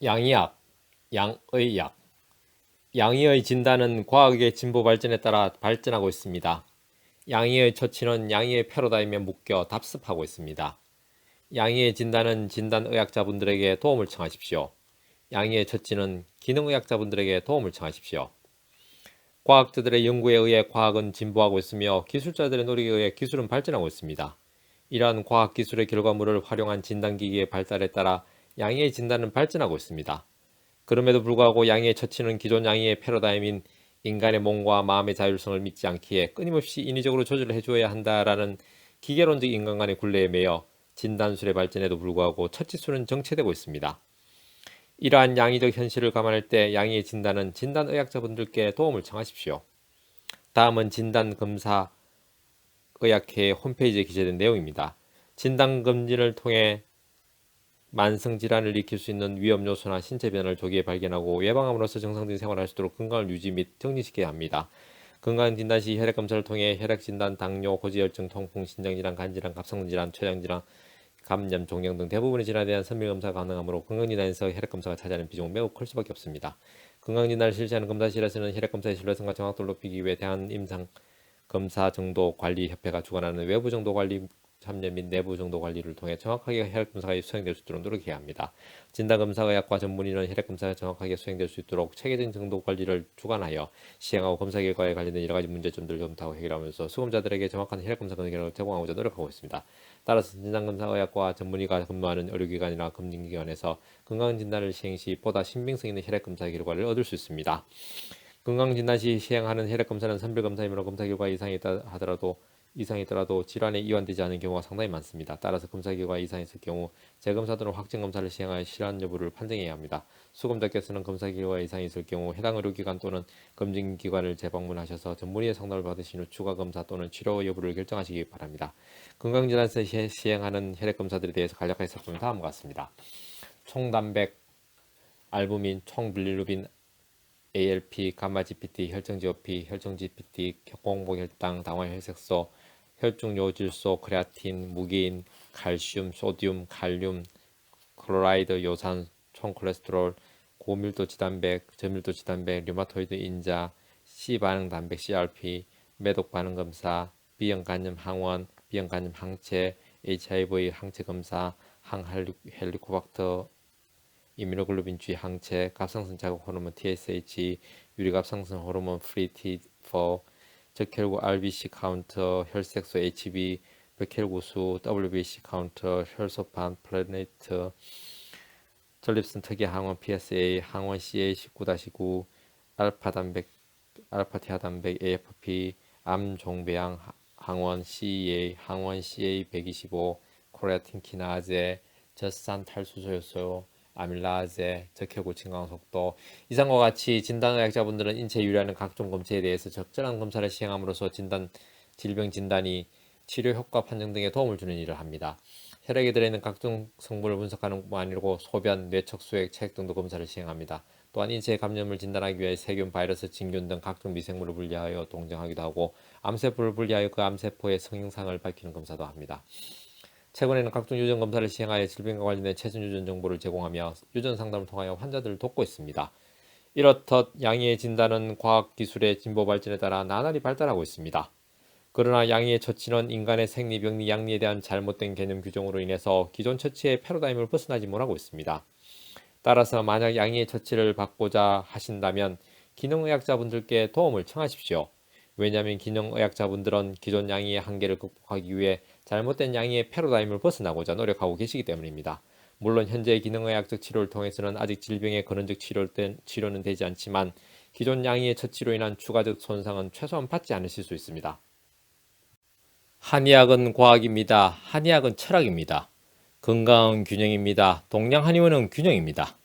양의학, 양의학. 양의의 진단은 과학의 진보 발전에 따라 발전하고 있습니다. 양의의 처치는 양의의 패러다임에 묶여 답습하고 있습니다. 양의의 진단은 진단의학자분들에게 도움을 청하십시오. 양의의 처치는 기능의학자분들에게 도움을 청하십시오. 과학자들의 연구에 의해 과학은 진보하고 있으며 기술자들의 노력에 의해 기술은 발전하고 있습니다. 이러한 과학기술의 결과물을 활용한 진단기기의 발달에 따라 양의의 진단은 발전하고 있습니다. 그럼에도 불구하고 양의의 처치는 기존 양의의 패러다임인 인간의 몸과 마음의 자율성을 믿지 않기에 끊임없이 인위적으로 조절을 해줘야 한다라는 기계론적 인간관의 굴레에 매여 진단술의 발전에도 불구하고 처치수는 정체되고 있습니다. 이러한 양의적 현실을 감안할 때 양의의 진단은 진단의학자분들께 도움을 청하십시오. 다음은 진단검사 의학회 홈페이지에 기재된 내용입니다. 진단검진을 통해 만성 질환을 일으킬 수 있는 위험 요소나 신체 변화를 조기에 발견하고 예방함으로써 정상적인 생활을 할 수 있도록 건강을 유지 및 정진시켜야 합니다. 건강 진단 시 혈액 검사를 통해 혈액 진단, 당뇨, 고지혈증, 통풍, 신장 질환, 간 질환, 갑상선 질환, 췌장 질환, 감염, 종양 등 대부분의 질환에 대한 선별 검사가 가능하므로 건강 진단에서 혈액 검사가 차지하는 비중은 매우 클 수밖에 없습니다. 건강 진단을 실시하는 검사실에서는 혈액 검사의 신뢰성과 정확도를 높이기 위해 대한 임상 검사 정도 관리 협회가 주관하는 외부 정도 관리 참여 및 내부 정도 관리를 통해 정확하게 혈액 검사가 수행될 수 있도록 노력해야 합니다. 진단 검사 의학과 전문의는 혈액 검사가 정확하게 수행될 수 있도록 체계적인 정도 관리를 주관하여 시행하고 검사 결과에 관련된 여러 가지 문제점들을 검토하고 해결하면서 수검자들에게 정확한 혈액 검사 결과를 제공하고자 노력하고 있습니다. 따라서 진단 검사 의학과 전문의가 근무하는 의료기관이나 검진기관에서 건강 진단을 시행 시 보다 신빙성 있는 혈액 검사 결과를 얻을 수 있습니다. 건강 진단 시 시행하는 혈액 검사는 선별 검사이므로 검사 결과 이상이 있다 하더라도 이상이 있더라도 질환에 이완되지 않은 경우가 상당히 많습니다. 따라서 검사 결과 이상이 있을 경우 재검사 또는 확정 검사를 시행하여 실환 여부를 판정해야 합니다. 수검자께서는 검사 결과 이상이 있을 경우 해당 의료기관 또는 검진기관을 재방문하셔서 전문의의 상담을 받으신 후 추가 검사 또는 치료 여부를 결정하시기 바랍니다. 건강진단에서 시행하는 혈액 검사들에 대해서 간략하게 살펴보면 다음과 같습니다. 총단백, 알부민, 총빌리루빈, ALP, 감마GPT, 혈청GOP, 혈청GPT, 공복 혈당, 당화 혈색소, 혈중 요질소, 크레아틴, 무게인, 칼슘, 소듐, 칼륨, 클로라이드, 요산, 총콜레스테롤, 고밀도 지단백, 저밀도 지단백, 류마토이드 인자, C반응 단백 CRP, 매독 반응 검사, B형 간염 항원, B형 간염 항체, HIV 항체 검사, 항헬리코박터 이뮤노글로빈 G 항체, 갑상선 자극 호르몬 TSH, 유리갑상선 호르몬 프리 T4, 적혈구 RBC 카운터, 혈색소 HB, 백혈구수 WBC 카운터, 혈소판 플래네트, 전립선 특이 항원 PSA, 항원 CA19-9, 알파 단백, 알파 티아 단백 AFP, 암 종배양 항원 CEA, 항원 CA125, 코레아틴 키나제, 젖산 탈수소 요소, 아밀라제, 적혈구 증강 속도 이상과 같이 진단의학자분들은 인체에 유리하는 각종 검체에 대해서 적절한 검사를 시행함으로써 진단 질병 진단이 치료 효과 판정 등에 도움을 주는 일을 합니다. 혈액에 들어있는 각종 성분을 분석하는 뿐만 아니고 소변, 뇌척 수액, 체액 등도 검사를 시행합니다. 또한 인체의 감염을 진단하기 위해 세균, 바이러스, 진균 등 각종 미생물을 분리하여 동정하기도 하고 암세포를 분리하여 그 암세포의 성형상을 밝히는 검사도 합니다. 최근에는 각종 유전 검사를 시행하여 질병과 관련된 최신 유전 정보를 제공하며 유전 상담을 통하여 환자들을 돕고 있습니다. 이렇듯 양의의 진단은 과학 기술의 진보 발전에 따라 나날이 발달하고 있습니다. 그러나 양의의 처치는 인간의 생리, 병리, 양리에 대한 잘못된 개념 규정으로 인해서 기존 처치의 패러다임을 벗어나지 못하고 있습니다. 따라서 만약 양의의 처치를 받고자 하신다면 기능의학자분들께 도움을 청하십시오. 왜냐하면 기능의학자분들은 기존 양의의 한계를 극복하기 위해 잘못된 양의의 패러다임을 벗어나고자 노력하고 계시기 때문입니다. 물론 현재의 기능의학적 치료를 통해서는 아직 질병의 근원적 치료는 되지 않지만 기존 양의의 처치로 인한 추가적 손상은 최소한 받지 않으실 수 있습니다. 한의학은 과학입니다. 한의학은 철학입니다. 건강은 균형입니다. 동양 한의원은 균형입니다.